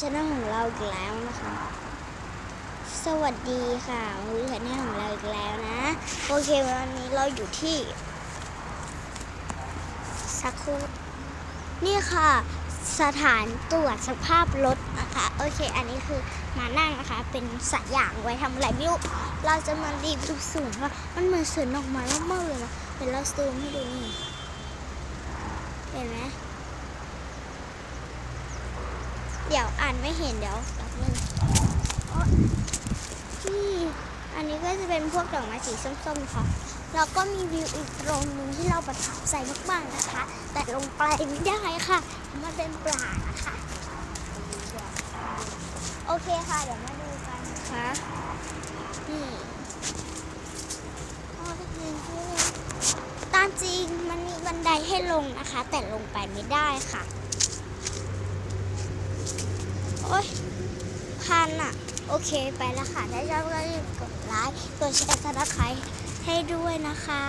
ชแนลของเราอีกแล้วนะคะ สวัสดีค่ะมูชแนลของเราอีกแล้วนะ โอเควันนี้เราอยู่ที่สักครู่นี่ค่ะ สถานตรวจสภาพรถนะคะ โอเค อันนี้คือมานั่งนะคะ เป็นสระอย่างไว้ทำอะไรไม่รู้ เราจะมารีวิวสูงว่ามันเหมือนสวนดอกไม้มากๆเลยนะเดี๋ยวเราซูมให้ดูนี่เห็นไหม เดี๋ยวอ่านไม่เห็นเดี๋ยวแป๊บนึงโอ๊ะนี่อันนี้ก็จะเป็นพวกดอกไม้สีส้มๆค่ะแล้วก็มีวิวอีกตรงหนึงที่เราประทับใจมากๆนะคะ แต่ลงไปไม่ได้ค่ะ มันเป็นปลานะคะโอเคค่ะ เดี๋ยวมาดูกันนะคะนี่อ๋อเป็นอย่างนี้เลยตามจริงมันมีบันไดให้ลงนะคะ แต่ลงไปไม่ได้ค่ะโอ้ยพันอะโอเคไปแล้วค่ะ ถ้าชอบก็รีบกดไลค์ กดแชร์ซับสไครต์ให้ด้วยนะคะ